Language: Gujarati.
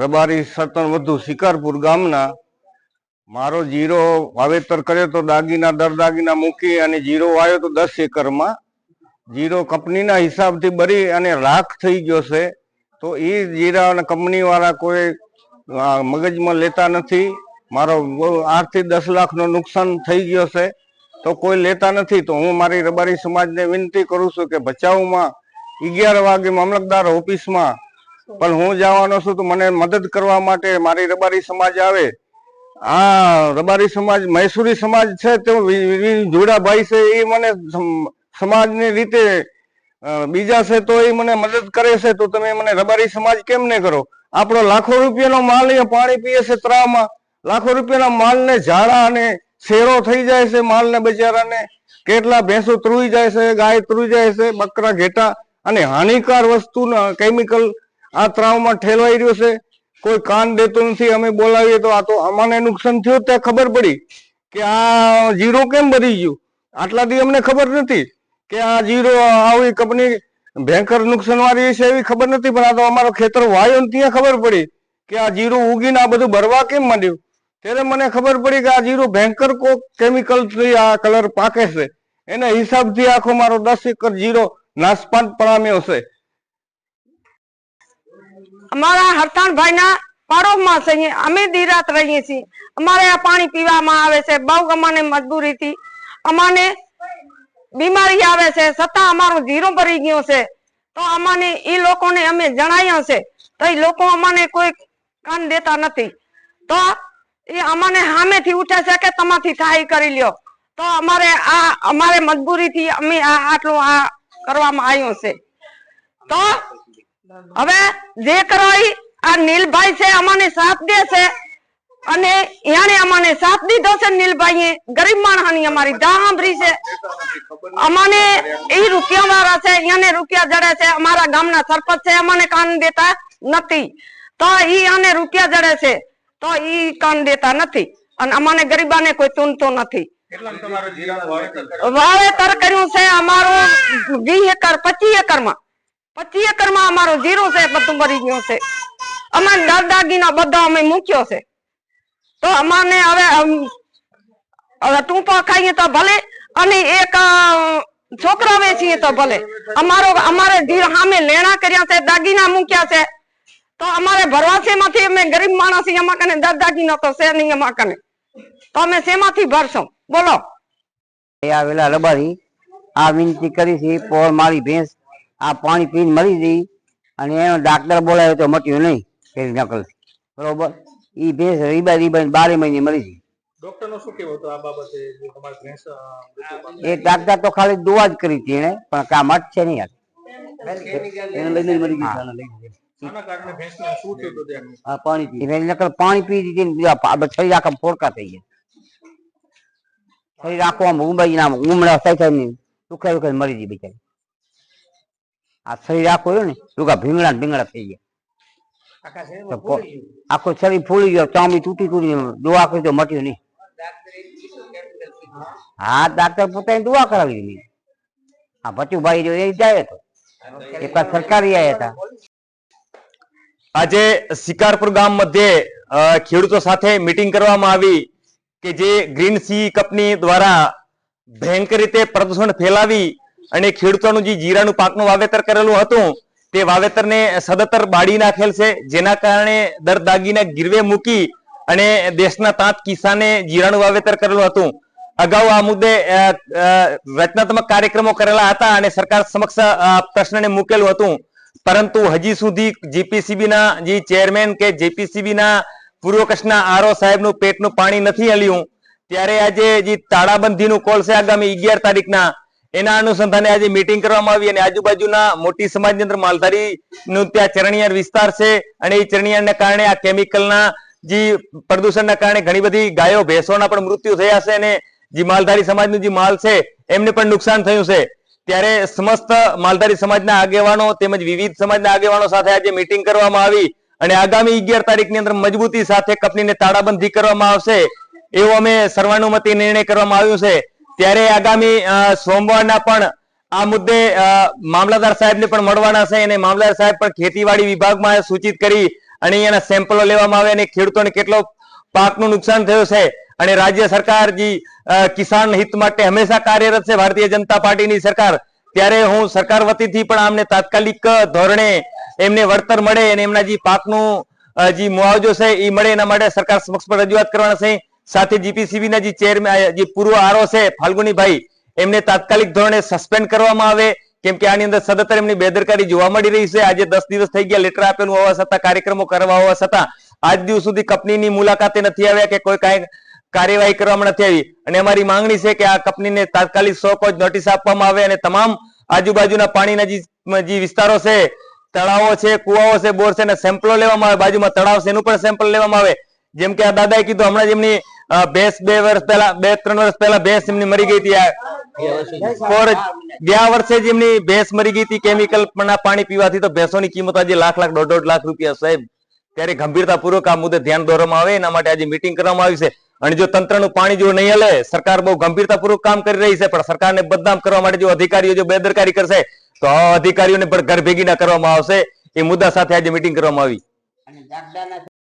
રબારી સતન વધુ શિકારપુર ગામના મારો જીરો વાવેતર કર્યો તો દાગીના, દર દાગીના મૂકી અને જીરો વાવ્યો તો દસ એકરમાં. જીરો કંપનીના હિસાબથી બરી અને રાખ થઈ ગયો છે. તો એ જીરા અને કંપનીવાળા કોઈ મગજમાં લેતા નથી. મારો આઠથી દસ લાખનો નુકસાન થઈ ગયો છે. તો કોઈ લેતા નથી. તો હું મારી રબારી સમાજને વિનંતી કરું છું કે ભચાઉમાં અગિયાર વાગે મામલતદાર ઓફિસમાં પણ હું જવાનો છું તો મને મદદ કરવા માટે મારી રબારી સમાજ આવે. આ રબારી સમાજ, મૈસુરી સમાજ છે તે જોડાભાઈ છે, એ મને સમાજની રીતે બીજા છે તો એ મને મદદ કરે છે, તો તમે મને રબારી સમાજ કેમ ને કરો? આપણો લાખો રૂપિયાનો માલ પાણી પીએ છે ત્રામાં. લાખો રૂપિયાના માલને ઝાડા અને શેરો થઈ જાય છે, માલને બજારાને. કેટલા ભેંસો ત્રુઈ જાય છે, ગાય ત્રુઈ જાય છે, બકરા ઘેટા. અને હાનિકાર વસ્તુના, કેમિકલ આ ત્રાવમાં ઠેલવાઈ રહ્યો છે. કોઈ કાન દેતું નથી. અમે બોલાવીએ તો આ તો અમને નુકસાન થયું. તે ખબર પડી કે આ જીરો કેમ બધી ગયું? આટલા દી અમને ખબર નથી કે આ જીરો આવી કંપની ભયંકર નુકસાન વાળી છે એવી ખબર નથી. પણ આ તો અમારો ખેતર વાયો ત્યાં ખબર પડી કે આ જીરું ઉગીને આ બધું ભરવા કેમ માંડ્યું? ત્યારે મને ખબર પડી કે આ જીરો ભયંકર કોક કેમિકલથી આ કલર પાકે છે. એના હિસાબથી આખો મારો દસ એકર જીરો નાશપાત પડામ્યો છે. અમારા હરતાણભાઈ ના પાડોશમાં છે અમે દિરાત રહીએ છીએ. અમારે આ પાણી પીવામાં આવે છે, બહુ અમને મજબૂરીથી. અમાને બીમારી આવે છે, છતાં અમારો જીરો ભરી ગયો છે. તો અમાને એ લોકોને અમે જણાવ્યા છે, તો એ લોકો અમાને કોઈ કાન દેતા નથી. તો એ અમને સામેથી ઉઠે છે કે તમાથી થાય કરી લ્યો. તો અમારે આ, અમારે મજબૂરીથી અમે આ આટલું આ કરવામાં આવ્યું છે. તો હવે જે કરો આ નીલભાઈ છે અમને સાથ દે છે. અને એને અમને સાથ દીધો છે નીલભાઈ ગરીબ માણસની અમારી દા સાંભળી છે. અમને એ રૂપિયા વાળા છે એને રૂપિયા જડે છે. અમારા ગામના સરપંચ છે અમને કાન દેતા નથી. તો ઈ આને રૂપિયા જડે છે તો ઈ કાન દેતા નથી. અને અમને ગરીબાને કોઈ ચૂનતો નથી. વાવેતર કર્યું? છે અમારું વીસ એકર પચીસ એકરમાં પચીસ એકરમાં અમારો જીરો છે ભરી ગયો છે. અમારે દાદાગીના બધા અમે મૂક્યો છે. તો અમારે હવે હવે ખાઈએ તો ભલે, અને એક છોકરો વેચીએ તો ભલે. અમારો, અમારે સામે લેણા કર્યા છે, દાગીના મૂક્યા છે. તો અમારે ભરવાસે માંથી અમે ગરીબ માણસ એમાં કને કને દાદાગીનો તો છે નહીં એમાં કને. તો અમે શેમાંથી ભરશું? બોલો. આવેલા રબારી, આ વિનંતી કરી છે પોર મારી ભેંસ આ પાણી પીને મરી ગઈ અને એનો ડાક્ટર બોલાવ્યો તો મટ્યું નહીં પેલી નકલ. બરોબર? એ ભેંસ રીબા રીબા બારે મહિને મરી ગઈ? એ ડાક્ટર તો ખાલી દુઆ જ કરી હતી એને પણ કા છે નહીં પાણી પી. નકલ પાણી પી દીધી ને બીજા પા- શરીર આખા ફોડકા થઈ ગયા. શરીર આખું આમ ઉંબાઈ નામ ઉમળા થાય થાય ને દુખાઈ સુખાઈ મરી ગઈ બિચારી. આ શરીર આખું રહ્યું ને ટૂંકા ભીંગડા ને ભીંગડા થઈ ગયા. આખા તો શરીરમાં કો- ફૂલી ગયું. આખું શરીર ફૂલી ગયો ચામડી તૂટી તૂટી દુઆ કરી તો મટ્યું નહીં. હા ડાક્ટર પોતાની દુઆ કરાવી દીધી. હા ભચુભાઈ જો એ જાય તો. એક વાર સરકારી આવ્યા હતા. આજે શિકારપુર ગામ મધ્યે અ, ખેડૂતો સાથે મીટિંગ કરવામાં આવી કે જે ગ્રીન સી કંપની દ્વારા ભયંકર રીતે પ્રદૂષણ ફેલાવી અને ખેડૂતોનું જે જીરાનું પાકનું વાવેતર કરેલું હતું, તે વાવેતરને સદતર બાળી નાખેલ છે, જેના કારણે દર દાગીને ગીરવે મૂકી અને દેશના તાંત કિસાને જીરાનું વાવેતર કરેલું હતું. અગાઉ આ મુદ્દે રચનાત્મક કાર્યક્રમો કરેલા હતા અને સરકાર સમક્ષ પ્રશ્નને મૂકેલું હતું. પરંતુ હજી સુધી જીપીસીબીના જે ચેરમેન કે જીપીસીબી ના પૂર્વ કચ્છના આરો સાહેબનું પેટનું પાણી નથી હલ્યું. ત્યારે આજે જે તાળાબંધીનું કોલ છે આગામી અગિયાર તારીખના એના અનુસંધાને આજે મીટિંગ કરવામાં આવી અને આજુબાજુના મોટી સમાજની અંદર માલધારી નું ત્યાં ચરણિયાર વિસ્તાર છે અને એ ચરણિયાળને કારણે આ કેમિકલના જે પ્રદૂષણના કારણે ઘણી બધી ગાયો, ભેંસોના પણ મૃત્યુ થયા છે અને જે માલધારી સમાજનું જે માલ છે એમને પણ નુકસાન થયું છે. ત્યારે સમસ્ત માલધારી સમાજના આગેવાનો તેમજ વિવિધ સમાજના આગેવાનો સાથે આજે મીટિંગ કરવામાં આવી અને આગામી અગિયાર તારીખની અંદર મજબૂતી સાથે કંપનીને તાળાબંધી કરવામાં આવશે. એવો અમે સર્વાનુમતિ નિર્ણય કરવામાં આવ્યો છે. ત્યારે આગામી સોમવારના પણ આ મુદ્દે મામલતદાર સાહેબને પણ મળવાના છે અને મામલતદાર સાહેબ પણ ખેતીવાડી વિભાગમાં સૂચિત કરી અને એના સેમ્પલો લેવામાં આવે અને ખેડૂતોને કેટલો પાકનું નુકસાન થયું છે અને રાજ્ય સરકાર જે કિસાન હિત માટે હંમેશા કાર્યરત છે ભારતીય જનતા પાર્ટીની સરકાર. ત્યારે હું સરકાર વતીથી પણ આમને તાત્કાલિક ધોરણે એમને વળતર મળે અને એમના જે પાકનું જે મુઆવજો છે એ મળે એના માટે સરકાર સમક્ષ પણ રજૂઆત કરવાના છે. સાથે જીપીસીબી ના જે ચેરમેન જે પૂર્વ આરો છે, ફાલ્ગુનીભાઈ, એમને તાત્કાલિક ધોરણે સસ્પેન્ડ કરવામાં આવે. કેમ કે આની અંદર સદતર એમની બેદરકારી જોવા મળી રહી છે. આજે દસ દિવસ થઈ ગયા લેટર આપેલું હોવા છતાં, કાર્યક્રમો કરવા હોવા છતાં, આજ દિવસ સુધી કંપનીની મુલાકાતે નથી આવ્યા કે કોઈ કાંઈ કાર્યવાહી કરવામાં નથી આવી. અને અમારી માંગણી છે કે આ કંપનીને તાત્કાલિક સો કોચ નોટિસ આપવામાં આવે અને તમામ આજુબાજુના પાણીના જે વિસ્તારો છે, તળાવો છે, કુવાઓ છે, બોર છે સેમ્પલો લેવામાં આવે. બાજુમાં તળાવ છે, એનું પણ સેમ્પલ લેવામાં આવે. જેમ કે આ દાદાએ કીધું, હમણાં જ એમની ભેંસ બે વર્ષ પહેલા, બે ત્રણ વર્ષ પહેલા ભેંસ એમની મરી ગઈ હતી. ગયા વર્ષે જ એમની ભેંસ મરી ગઈ હતી કેમિકલ પાણી પીવાથી. તો ભેંસોની કિંમત આજે લાખ લાખ, દોઢ દોઢ લાખ રૂપિયા સાહેબ. ત્યારે ગંભીરતાપૂર્વક આ મુદ્દે ધ્યાન દોરવામાં આવે. એના માટે આજે મિટિંગ કરવામાં આવી છે. અને જો તંત્રનું પાણી જો નહીં હલે, સરકાર બહુ ગંભીરતાપૂર્વક કામ કરી રહી છે. પણ સરકારને બદનામ કરવા માટે જો અધિકારીઓ જો બેદરકારી કરશે, તો અધિકારીઓને પણ ઘર ભેગી ના કરવામાં આવશે. એ મુદ્દા સાથે આજે મિટિંગ કરવામાં આવી.